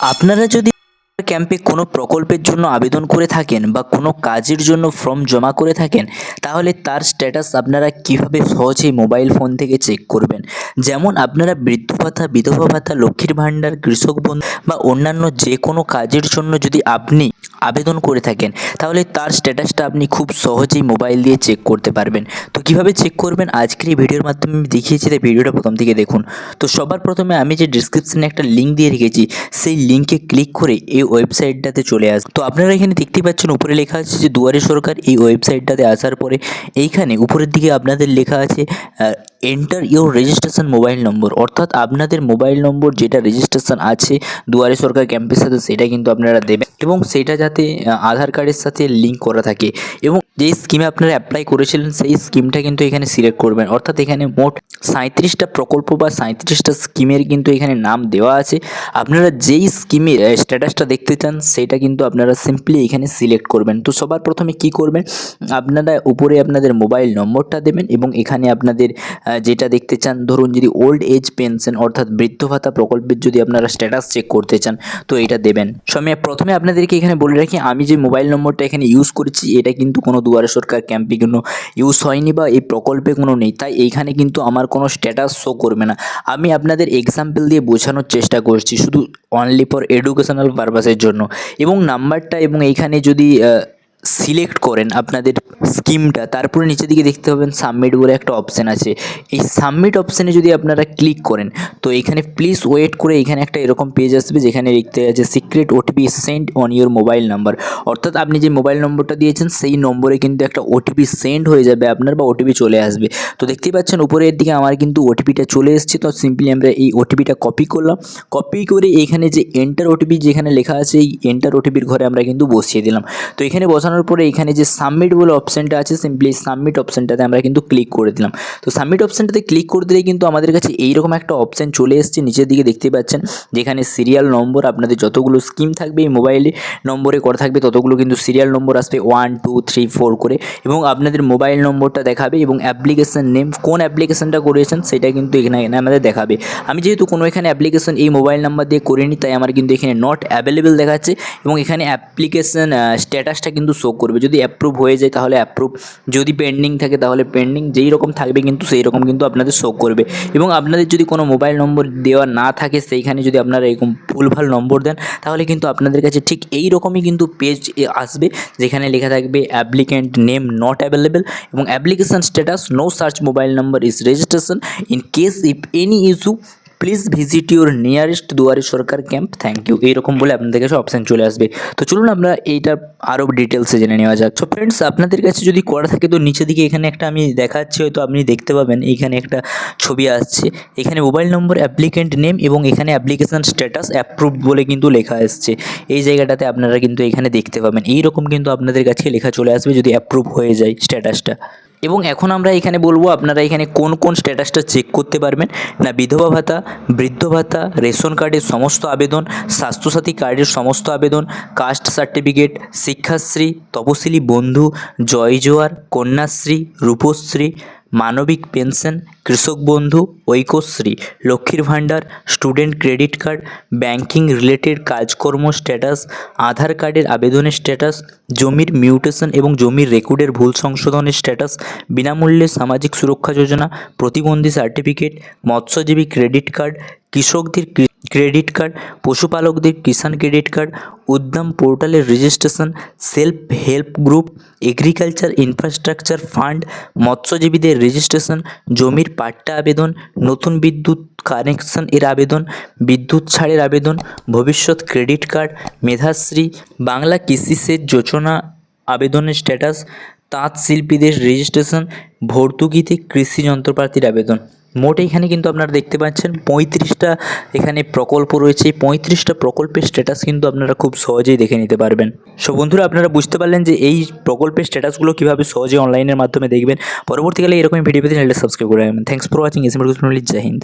আপনারা যদি ক্যাম্পে কোনো প্রকল্পের জন্য আবেদন করে থাকেন বা কোনো কাজের জন্য ফর্ম জমা করে থাকেন, তাহলে তার স্ট্যাটাস আপনারা কীভাবে সহজেই মোবাইল ফোন থেকে চেক করবেন? যেমন আপনারা বৃদ্ধ ভাতা, বিধবা ভাতা, লক্ষ্মীর ভাণ্ডার, কৃষক বন্ধু বা অন্যান্য যে কোনো কাজের জন্য যদি আপনি আবেদন করে থাকেন, তাহলে তার স্ট্যাটাসটা আপনি খুব সহজেই মোবাইল দিয়ে চেক করতে পারবেন। তো কীভাবে চেক করবেন? আজকের এই ভিডিওর মাধ্যমে আমি দেখিয়েছি, তাই ভিডিওটা প্রথম থেকে দেখুন। তো সবার প্রথমে আমি যে ডিসক্রিপশনে একটা লিঙ্ক দিয়ে রেখেছি, সেই লিঙ্কে ক্লিক করে এই ওয়েবসাইটটাতে চলে আস তো আপনারা এখানে দেখতে পাচ্ছেন, উপরে লেখা আছে যে দুয়ারে সরকার, এই ওয়েবসাইটটাতে আসার পরে এইখানে উপরের দিকে আপনাদের লেখা আছে enter your registration mobile number অর্থাৎ আপনাদের মোবাইল নম্বর যেটা রেজিস্ট্রেশন আছে দুয়ারে সরকার ক্যাম্পের সাথে সেটা কিন্তু আপনারা দেবেন এবং সেটা যাতে আধার কার্ডের সাথে লিঙ্ক করা থাকে। এবং যেই স্কিমে আপনারা অ্যাপ্লাই করেছিলেন, সেই স্কিমটা কিন্তু এখানে সিলেক্ট করবেন। অর্থাৎ এখানে মোট সাঁত্রিশটা প্রকল্প বা সাঁত্রিশটা স্কিমের কিন্তু এখানে নাম দেওয়া আছে। আপনারা যেই স্কিমের স্ট্যাটাসটা দেখতে চান, সেটা কিন্তু আপনারা সিম্পলি এখানে সিলেক্ট করবেন। তো সবার প্রথমে কি করবেন? আপনারা উপরে আপনাদের মোবাইল নম্বরটা দেবেন এবং এখানে আপনাদের যেটা দেখতে চান, ধরুন যদি ওল্ড এজ পেনশন অর্থাৎ বৃদ্ধ ভাতা প্রকল্পের যদি আপনারা স্ট্যাটাস চেক করতে চান, তো এটা দেবেন। সময়, প্রথমে আপনাদেরকে এখানে বলে রাখি, আমি যে মোবাইল নম্বরটা এখানে ইউজ করেছি, এটা কিন্তু কোনো দুয়ারে সরকার ক্যাম্পে কোনো ইউজ হয়নি বা এই প্রকল্পে কোনো নেই। তাই এইখানে কিন্তু আমার কোনো স্ট্যাটাস শো করবে না। আমি আপনাদের এক্সাম্পল দিয়ে বোঝানোর চেষ্টা করছি শুধু অনলি ফর এডুকেশনাল পারপাসের জন্য। এবং নাম্বারটা এবং এইখানে যদি সিলেক্ট করেন আপনাদের স্কিমটা তারপরে নিচের দিকে দেখতে পাবেন সাবমিট বলে একটা অপশান আছে। এই সাবমিট অপশানে যদি আপনারা ক্লিক করেন, তো এখানে প্লিজ ওয়েট করে এখানে একটা এরকম পেজ আসবে যেখানে লিখতে আছে secret OTP send on your mobile number অর্থাৎ আপনি যে মোবাইল নম্বরটা দিয়েছেন, সেই নম্বরে কিন্তু একটা ওটিপি সেন্ড হয়ে যাবে আপনার বা ওটিপি চলে আসবে। তো দেখতেই পাচ্ছেন উপরের দিকে আমার কিন্তু ওটিপিটা চলে এসেছে। তো সিম্পলি আমরা এই ওটিপিটা কপি করলাম। কপি করে এখানে যে এন্টার ওটিপি যেখানে লেখা আছে, এই এন্টার ওটিপির ঘরে আমরা কিন্তু বসিয়ে দিলাম। তো এখানে বসানোর পরে এখানে যে সাবমিট বলে অপশানটা আছে সিম্পলি সাবমিট অপশানটাতে আমরা কিন্তু ক্লিক করে দিলাম। তো সাবমিট অপশানটাতে ক্লিক করে দিলেই কিন্তু আমাদের কাছে এইরকম একটা অপশান চলে এসেছে, নিচের দিকে দেখতে পাচ্ছেন। যেখানে সিরিয়াল নম্বর আপনাদের যতগুলো স্কিম থাকবে এই মোবাইলে নম্বরে করা থাকবে, ততগুলো কিন্তু সিরিয়াল নম্বর আসবে ওয়ান টু থ্রি ফোর করে। এবং আপনাদের মোবাইল নম্বরটা দেখাবে এবং অ্যাপ্লিকেশন নেম কোন অ্যাপ্লিকেশনটা করেছেন সেটা কিন্তু এখানে আমাদের দেখাবে। আমি যেহেতু কোনো এখানে অ্যাপ্লিকেশন এই মোবাইল নাম্বার দিয়ে করিনি, তাই আমার কিন্তু এখানে নট অ্যাভেলেবেল দেখাচ্ছে। এবং এখানে অ্যাপ্লিকেশন স্ট্যাটাসটা কিন্তু শো করবে। যদি অ্যাপ্রুভ হয়ে যায় তাহলে অ্যাপ্রুভ যদি পেন্ডিং থাকে তাহলে পেন্ডিং যেই রকম থাকবে কিন্তু সেই রকম কিন্তু আপনাদের শো করবে। এবং আপনাদের যদি কোনো মোবাইল নম্বর দেওয়া না থাকে সেইখানে যদি আপনারা এরকম ভুলভাল নম্বর দেন, তাহলে কিন্তু আপনাদের কাছে ঠিক এই রকমই কিন্তু পেজ আসবে, যেখানে লেখা থাকবে অ্যাপ্লিক্যান্ট নেম নট অ্যাভেলেবেল এবং application status no search mobile number is registration in case if any issue please visit your nearest Duare Sarkar camp thank you এইরকম বলে আপনাদের কাছে অপশান চলে আসবে। তো চলুন আমরা এইটা আরও ডিটেলসে জেনে নেওয়া যাক। তো ফ্রেন্ডস আপনাদের কাছে যদি করা থাকে, তো নিচে দিকে এখানে একটা আমি দেখাচ্ছি, হয়তো আপনি দেখতে পাবেন। এইখানে একটা ছবি আসছে। এখানে মোবাইল নম্বর অ্যাপ্লিকেন্ট নেম এবং এখানে অ্যাপ্লিকেশন স্ট্যাটাস অ্যাপ্রুভ বলে কিন্তু লেখা আসছে এই জায়গাটাতে আপনারা কিন্তু এখানে দেখতে পাবেন। এইরকম কিন্তু আপনাদের কাছে লেখা চলে আসবে যদি অ্যাপ্রুভ হয়ে যায় স্ট্যাটাসটা এবং এখন আমরা এখানে বলব আপনারা এখানে কোন কোন স্ট্যাটাসটা চেক করতে পারবেন? না বিধবা ভাতা, বৃদ্ধ ভাতা, রেশন কার্ডের সমস্ত আবেদন, স্বাস্থ্যসাথী কার্ডের সমস্ত আবেদন, কাস্ট সার্টিফিকেট, শিক্ষাশ্রী, তপশিলি বন্ধু, জয় জোয়ার, কন্যাশ্রী, রূপশ্রী মানবিক পেনশন, কৃষক বন্ধু, ঐক্যশ্রী, লক্ষ্মীর ভাণ্ডার, student credit card, banking related কাজকর্ম স্ট্যাটাস, আধার কার্ডের আবেদনের স্ট্যাটাস, জমির মিউটেশন এবং জমির রেকর্ডের ভুল সংশোধনের স্ট্যাটাস, বিনামূল্যে সামাজিক সুরক্ষা যোজনা, প্রতিবন্ধী সার্টিফিকেট, মৎস্যজীবী ক্রেডিট কার্ড কৃষকদের ক্রেডিট কার্ড, পশুপালকদের কিষাণ ক্রেডিট কার্ড, উদ্যম পোর্টালের registration, self help group, agriculture infrastructure fund, মৎস্যজীবীদের রেজিস্ট্রেশন, জমির পাট্টা আবেদন, নতুন বিদ্যুৎ কানেকশন এর আবেদন, বিদ্যুৎ ছাড়ের আবেদন, ভবিষ্যৎ ক্রেডিট কার্ড, মেধাশ্রী, বাংলা কৃষি সেচ যোজনা আবেদনের স্ট্যাটাস, তাঁত শিল্পীদের রেজিস্ট্রেশন, ভর্তুকিতে কৃষি যন্ত্রপাতির আবেদন। মোট এখানে কিন্তু আপনারা দেখতে পাচ্ছেন পঁয়ত্রিশটা এখানে প্রকল্প রয়েছে। পঁয়ত্রিশটা প্রকল্পের স্ট্যাটাস কিন্তু আপনারা খুব সহজেই দেখে নিতে পারবেন। সো বন্ধুরা, আপনারা বুঝতে পারলেন যে এই প্রকল্পের স্ট্যাটাসগুলো কীভাবে সহজে অনলাইনের মাধ্যমে দেখবেন। পরবর্তীকালে এরকম ভিডিও পেতে চ্যানেলটা সাবস্ক্রাইব করে রাখবেন। থ্যাংকস ফর ওয়াচিং এস জয় হিন্দ